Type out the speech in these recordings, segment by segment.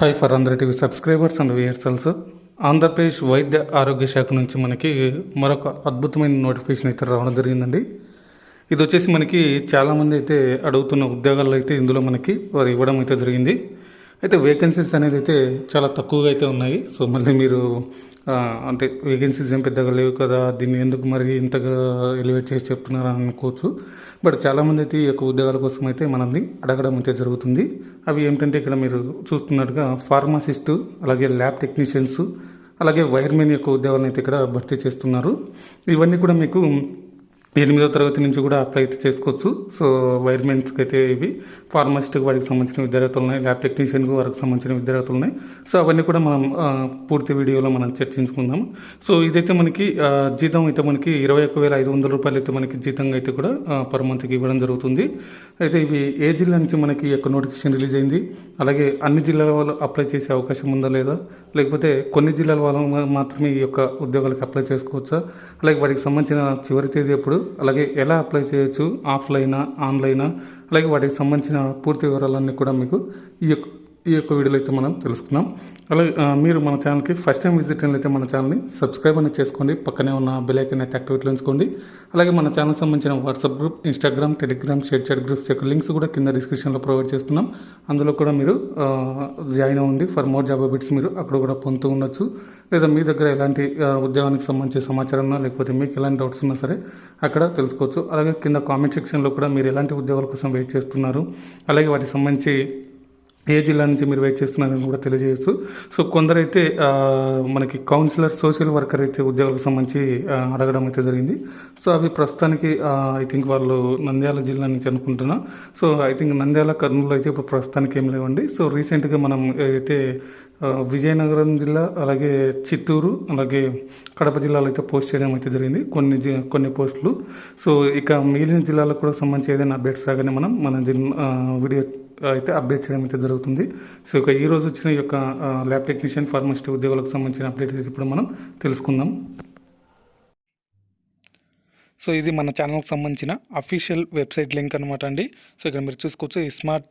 Hi for Andhra TV subscribers and viewers Andhra Pradesh వైద్య ఆరోగ్య శాఖ నుంచి మనకి మరొక అద్భుతమైన నోటిఫికేషన్ అయితే రావడం జరిగిందండి ఇది వచ్చేసి మనకి చాలామంది అయితే అడుగుతున్న ఉద్యోగాల్లో అయితే ఇందులో మనకి వారు ఇవ్వడం అయితే జరిగింది అయితే వేకెన్సీస్ అనేది అయితే చాలా తక్కువగా అయితే ఉన్నాయి సో మళ్ళీ మీరు అంటే వేకెన్సీస్ ఏం పెద్దగా లేవు కదా దీన్ని ఎందుకు మరి ఇంతగా ఎలివేట్ చేసి చెప్తున్నారు అనుకోవచ్చు బట్ చాలామంది అయితే ఈ యొక్క ఉద్యోగాల కోసం అయితే మనల్ని అడగడం అయితే జరుగుతుంది అవి ఏమిటంటే ఇక్కడ మీరు చూస్తున్నట్టుగా ఫార్మాసిస్టు అలాగే ల్యాబ్ టెక్నీషియన్స్ అలాగే వైర్మెన్ యొక్క ఉద్యోగాలను అయితే ఇక్కడ భర్తీ చేస్తున్నారు ఇవన్నీ కూడా మీకు ఎనిమిదో తరగతి నుంచి కూడా అప్లై అయితే చేసుకోవచ్చు సో వైర్మెన్స్కి అయితే ఇవి ఫార్మసిస్ట్కి వాడికి సంబంధించిన విద్యార్థులు ఉన్నాయి ల్యాబ్ టెక్నీషియన్కి వారికి సంబంధించిన విద్యార్థులు ఉన్నాయి సో అవన్నీ కూడా మనం పూర్తి వీడియోలో మనం చర్చించుకుందాం సో ఇదైతే మనకి జీతం అయితే మనకి ఇరవై ఒక్క వేల ఐదు వందల రూపాయలు అయితే మనకి జీతంగా అయితే కూడా పర్ మంత్కి ఇవ్వడం జరుగుతుంది అయితే ఇవి ఏ జిల్లా నుంచి మనకి యొక్క నోటిఫికేషన్ రిలీజ్ అయింది అలాగే అన్ని జిల్లాల వాళ్ళు అప్లై చేసే అవకాశం ఉందా లేదా లేకపోతే కొన్ని జిల్లాల వాళ్ళు మాత్రమే ఈ యొక్క ఉద్యోగాలకు అప్లై చేసుకోవచ్చా అలాగే వాటికి సంబంధించిన చివరి తేదీ ఎప్పుడు అలాగే ఎలా అప్లై చేయొచ్చు ఆఫ్లైనా ఆన్లైనా అలాగే వాటికి సంబంధించిన పూర్తి వివరాలన్నీ కూడా మీకు ఈ ఈ యొక్క వీడియోలో అయితే మనం తెలుసుకున్నాం అలాగే మీరు మన ఛానల్కి ఫస్ట్ టైం విజిట్ అయితే మన ఛానల్ని సబ్స్క్రైబ్ అనేది చేసుకోండి పక్కనే ఉన్న బెలైకన్ అయితే యాక్టివేట్లో ఉంచుకోండి అలాగే మన ఛానల్ సంబంధించిన WhatsApp group Instagram Telegram ShareChat groups యొక్క లింక్స్ కూడా కింద డిస్క్రిప్షన్లో ప్రొవైడ్ చేస్తున్నాం అందులో కూడా మీరు జాయిన్ అవ్వండి ఫర్ మోర్ జాబ్ అబిట్స్ మీరు అక్కడ కూడా పొందుతూ ఉండొచ్చు లేదా మీ దగ్గర ఎలాంటి ఉద్యోగానికి సంబంధించిన సమాచారం లేకపోతే మీకు ఎలాంటి డౌట్స్ ఉన్నా సరే అక్కడ తెలుసుకోవచ్చు అలాగే కింద కామెంట్ సెక్షన్లో కూడా మీరు ఎలాంటి ఉద్యోగాల కోసం వెయిట్ చేస్తున్నారు అలాగే వాటికి సంబంధించి ఏ జిల్లా నుంచి మీరు వెయిట్ చేస్తున్నారని కూడా తెలియజేయచ్చు సో కొందరైతే మనకి కౌన్సిలర్ సోషల్ వర్కర్ అయితే ఉద్యోగాలకు సంబంధించి అడగడం అయితే జరిగింది సో అవి ప్రస్తుతానికి ఐ థింక్ వాళ్ళు నంద్యాల జిల్లా నుంచి అనుకుంటున్నా so I think Nandyal Kurnool అయితే ఇప్పుడు ప్రస్తుతానికి ఏం లేవండి సో రీసెంట్గా మనం అయితే విజయనగరం జిల్లా అలాగే చిత్తూరు అలాగే కడప జిల్లాలో అయితే పోస్ట్ చేయడం అయితే జరిగింది కొన్ని కొన్ని పోస్టులు సో ఇక మిగిలిన జిల్లాలకు కూడా సంబంధించి ఏదైనా అప్డేట్స్ రాగానే మనం మన వీడియో అయితే అప్డేట్ చేయడం అయితే జరుగుతుంది సో ఇక ఈరోజు వచ్చిన యొక్క ల్యాబ్ టెక్నీషియన్ ఫార్మసిస్ట్ ఉద్యోగులకు సంబంధించిన అప్డేట్ ఇప్పుడు మనం తెలుసుకుందాం సో ఇది మన ఛానల్కి సంబంధించిన అఫీషియల్ వెబ్సైట్ లింక్ అనమాట అండి సో ఇక్కడ మీరు చూసుకోవచ్చు ఈ smart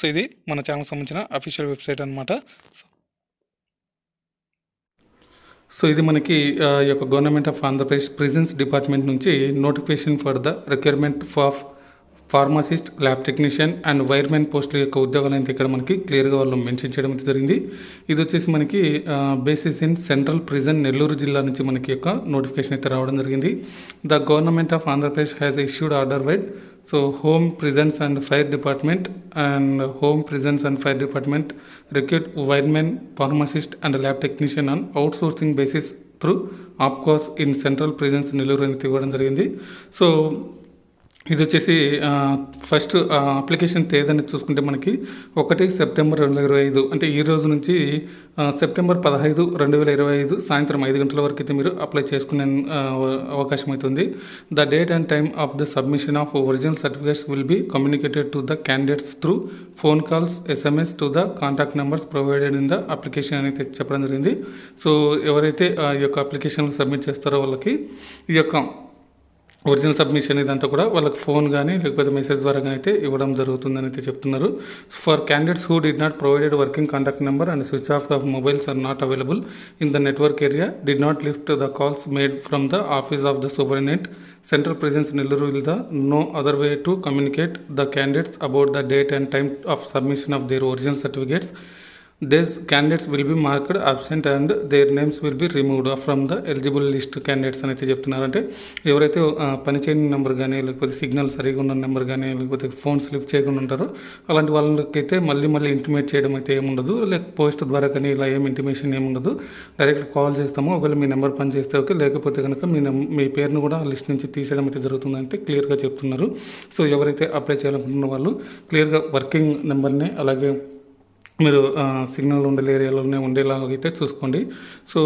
సో ఇది మన ఛానల్కి సంబంధించిన అఫీషియల్ వెబ్సైట్ అనమాట సో ఇది మనకి యొక్క government of Andhra Pradesh prisons department నుంచి notification for the requirement for pharmacist lab technician and wiremen పోస్టుల యొక్క ఉద్యోగాలు అయితే ఇక్కడ మనకి క్లియర్గా వాళ్ళు మెన్షన్ చేయడం అయితే జరిగింది ఇది వచ్చేసి మనకి basis in central prison Nellore జిల్లా నుంచి మనకి యొక్క నోటిఫికేషన్ అయితే రావడం జరిగింది the government of Andhra Pradesh has issued order vide so home prisons and fire department and home prisons and fire department recruit wiremen pharmacist and lab technician on outsourcing basis through APCOS in central prisons Nellore అనేది ఇవ్వడం జరిగింది so ఇది వచ్చేసి first application తేదీ అనేది చూసుకుంటే మనకి ఒకటి సెప్టెంబర్ రెండు వేల ఇరవై ఐదు అంటే ఈ రోజు నుంచి సెప్టెంబర్ పదహైదు రెండు వేల ఇరవై ఐదు సాయంత్రం ఐదు గంటల వరకు అయితే మీరు అప్లై చేసుకునే అవకాశం అవుతుంది the date and time of the submission of original certificates will be communicated to the candidates through phone calls SMS to the contact numbers provided in the application అనేది చెప్పడం జరిగింది సో ఎవరైతే ఈ యొక్క అప్లికేషన్ సబ్మిట్ చేస్తారో వాళ్ళకి ఈ యొక్క ఒరిజినల్ సబ్మిషన్ ఇదంతా కూడా వాళ్ళకి ఫోన్ కానీ లేకపోతే మెసేజ్ ద్వారా అయితే ఇవ్వడం జరుగుతుందని అయితే చెప్తున్నారు for candidates who did not provided working contact number and switch off off mobiles are not available in the network area did not lift the calls made from the office of the superintendent central prisons Nellore will the no other way to communicate the candidates about the date and time of submission of their original certificates this candidates will be marked absent and their names will be removed from the eligible list candidates అని అయితే చెప్తున్నారంటే ఎవరైతే పనిచేయని number కానీ లేకపోతే signal సరిగా ఉన్న number కానీ లేకపోతే ఫోన్ స్లిప్ చేయకుండా ఉంటారో అలాంటి వాళ్ళకైతే మళ్ళీ మళ్ళీ ఇంటిమేట్ చేయడం అయితే ఏముండదు లేక పోస్ట్ ద్వారా కానీ ఇలా ఏం ఇంటిమేషన్ ఏముండదు డైరెక్ట్ కాల్ చేస్తాము ఒకవేళ మీ నెంబర్ పని చేస్తే ఓకే లేకపోతే కనుక మీ మీ పేరును కూడా లిస్ట్ నుంచి తీసేయడం అయితే జరుగుతుందంటే క్లియర్గా చెప్తున్నారు సో ఎవరైతే అప్లై చేయాలనుకుంటున్న వాళ్ళు క్లియర్గా వర్కింగ్ నెంబర్ని అలాగే మీరు సిగ్నల్ ఉండే ఏరియాలోనే అయితే చూసుకోండి సో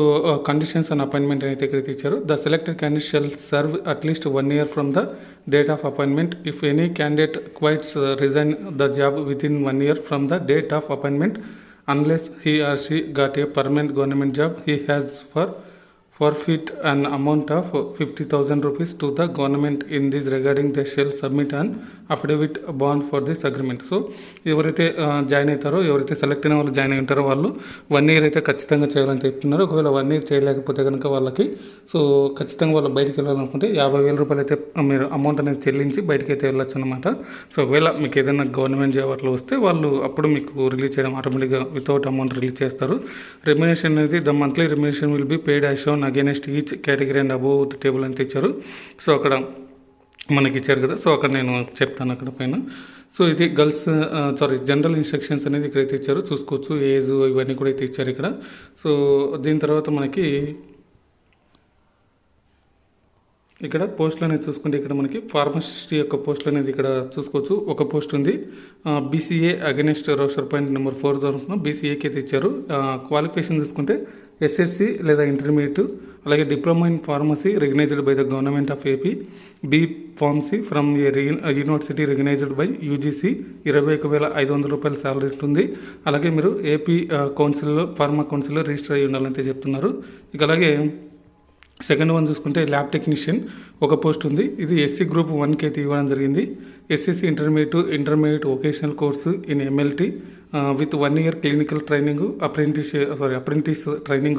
కండిషన్స్ అండ్ అపాయింట్మెంట్ అయితే ఇక్కడ ఇచ్చారు the selected candidate shall serve at least one year from the date of appointment if any candidate quits resign the job within one year from the date of appointment unless he or she got a permanent government job he has for for and amount of fifty 50,000 rupees to the government in this regarding the shall submit and affidavit bond for this agreement so ఎవరైతే join అవుతారో ఎవరైతే select అయిన వాళ్ళు join అయి ఉంటారో వాళ్ళు one year అయితే ఖచ్చితంగా చేయాలని చెప్తున్నారు ఒకవేళ వన్ ఇయర్ చేయలేకపోతే కనుక వాళ్ళకి సో ఖచ్చితంగా వాళ్ళు బయటికి వెళ్ళాలనుకుంటే యాభై వేల రూపాయలు అయితే మీరు అమౌంట్ అనేది చెల్లించి బయటకి అయితే వెళ్ళొచ్చు అనమాట సో ఒకవేళ మీకు ఏదైనా గవర్నమెంట్ జాబ్ అట్లా వస్తే వాళ్ళు అప్పుడు మీకు రిలీజ్ చేయడం ఆటోమేటిక్గా వితౌట్ అమౌంట్ రిలీజ్ చేస్తారు రెమ్యునేషన్ అనేది the monthly remuneration will be paid as shown against each category and above table అంత ఇచ్చారు సో అక్కడ మనకి ఇచ్చారు కదా సో అక్కడ నేను చెప్తాను అక్కడ పైన సో ఇది గర్ల్స్ సారీ జనరల్ ఇన్స్ట్రక్షన్స్ అనేది ఇక్కడైతే ఇచ్చారు చూసుకోవచ్చు ఏజ్ ఇవన్నీ కూడా అయితే ఇచ్చారు ఇక్కడ సో దీని తర్వాత మనకి ఇక్కడ పోస్టులు అనేది చూసుకుంటే ఇక్కడ మనకి ఫార్మసిస్ట్ యొక్క పోస్టులు అనేది ఇక్కడ చూసుకోవచ్చు ఒక పోస్ట్ ఉంది BCA against roster point number four తరఫున బీసీఏకి అయితే ఇచ్చారు క్వాలిఫికేషన్ చూసుకుంటే ఎస్ఎస్సి లేదా ఇంటర్మీడియట్ అలాగే diploma in pharmacy recognised by the government of AP B pharmacy from university recognised by UGC ఇరవై ఒక వేల ఐదు వందల రూపాయల శాలరీ ఉంటుంది అలాగే మీరు ఏపీ కౌన్సిల్లో ఫార్మా కౌన్సిల్లో రిజిస్టర్ అయ్యి ఉండాలంటే చెప్తున్నారు ఇక అలాగే సెకండ్ వన్ చూసుకుంటే ల్యాబ్ టెక్నీషియన్ ఒక పోస్ట్ ఉంది ఇది ఎస్సీ గ్రూప్ వన్కి అయితే ఇవ్వడం జరిగింది SSC intermediate intermediate vocational course in MLT with 1 year clinical training, apprentice training,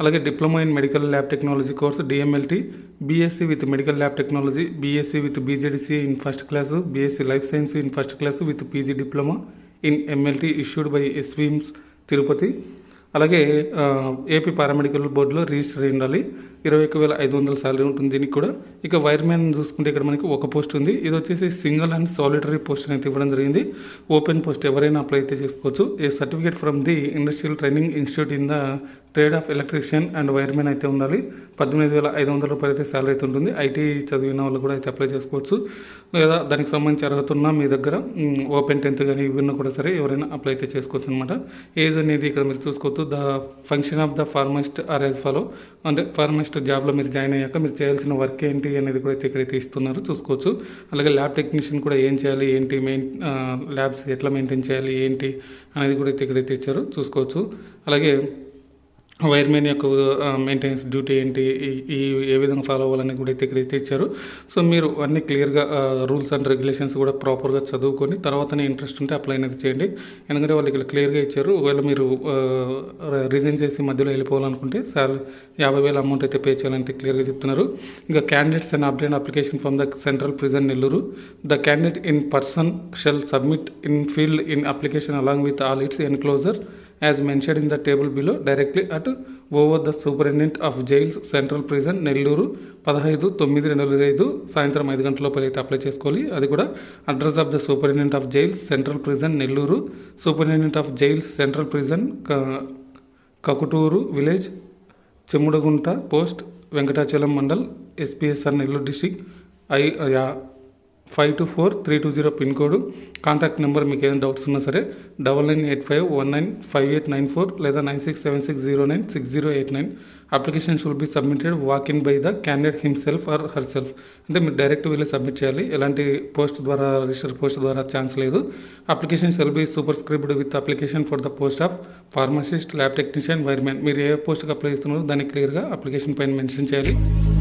alage diploma in medical lab technology course DMLT, BSc with medical lab technology, BSc with BJDC in first class, BSc life science in first class with PG diploma in MLT issued by SVIMS Tirupati. అలాగే AP paramedical బోర్డులో register అయ్యి ఉండాలి ఇరవై ఒక వేల ఐదు వందల salary ఉంటుంది దీనికి కూడా ఇక మ్యాన్ చూసుకుంటే ఇక్కడ మనకి ఒక పోస్ట్ ఉంది ఇది వచ్చేసి సింగిల్ అండ్ సాలిటరీ పోస్ట్ అయితే ఇవ్వడం జరిగింది ఓపెన్ పోస్ట్ ఎవరైనా అప్లై అయితే చేసుకోవచ్చు a certificate from the industrial training institute in the trade of electrician and wiremen అయితే ఉండాలి పద్దెనిమిది వేల ఐదు వందల రూపాయలు అయితే శాలరీ అయితే ఉంటుంది ఐటీ చదివిన వాళ్ళు కూడా అయితే అప్లై చేసుకోవచ్చు లేదా దానికి సంబంధించి అర్హత ఉన్న మీ దగ్గర ఓపెన్ టెన్త్ కానీ ఇవన్న కూడా సరే ఎవరైనా అప్లై అయితే చేసుకోవచ్చు అనమాట ఏజ్ అనేది ఇక్కడ మీరు చూసుకోవచ్చు the function of the pharmacist are as follow అంటే ఫార్మస్ట్ జాబ్లో మీరు జాయిన్ అయ్యాక మీరు చేయాల్సిన వర్క్ ఏంటి అనేది కూడా అయితే ఇక్కడైతే ఇస్తున్నారు చూసుకోవచ్చు అలాగే ల్యాబ్ టెక్నీషియన్ కూడా ఏం చేయాలి ఏంటి మెయిన్ ల్యాబ్స్ ఎట్లా మెయింటైన్ చేయాలి ఏంటి అనేది కూడా అయితే ఇక్కడైతే ఇచ్చారు చూసుకోవచ్చు అలాగే వైర్మెన్ యొక్క మెయింటెనెన్స్ డ్యూటీ ఏంటి ఈ ఏ విధంగా ఫాలో అవ్వాలని కూడా అయితే ఇక్కడైతే ఇచ్చారు సో మీరు అన్ని క్లియర్గా రూల్స్ అండ్ రెగ్యులేషన్స్ కూడా ప్రాపర్గా చదువుకొని తర్వాతనే ఇంట్రెస్ట్ ఉంటే అప్లై అనేది చేయండి ఎందుకంటే వాళ్ళు ఇక్కడ క్లియర్గా ఇచ్చారు ఒకవేళ మీరు రిజైన్ చేసి మధ్యలో వెళ్ళిపోవాలనుకుంటే సార్ యాభై వేల అమౌంట్ అయితే పే చేయాలని అయితే క్లియర్గా చెప్తున్నారు ఇంకా candidates and update application from the central prison Nellore the candidate in person shall submit in field in application along with all its enclosure as mention in the table below directly at over the superintendent of jails central prison Nellore పదహైదు తొమ్మిది రెండు వేల ఐదు సాయంత్రం ఐదు గంటల లోపల అయితే అప్లై చేసుకోవాలి అది కూడా address of the superintendent of jails central prison Nellore superintendent of jails central prison Kakuturu village Chemmudugunta post Venkatachalam mandal SPSR Nellore district I five two four three two zero pin code contact number మీకు ఏదైనా doubts ఉన్నా సరే double nine eight five one nine five eight nine four లేదా nine six seven six zero nine six zero eight nine application shall be submitted walk in by the candidate himself or herself అంటే మీరు direct వీళ్ళు submit చేయాలి ఎలాంటి post ద్వారా register post ద్వారా chance లేదు application shall be superscribed with application for the post of pharmacist lab technician wiremen మీరు ఏ పోస్ట్కి అప్లై చేస్తున్నారో దాన్ని క్లియర్గా అప్లికేషన్ పైన మెన్షన్ చేయాలి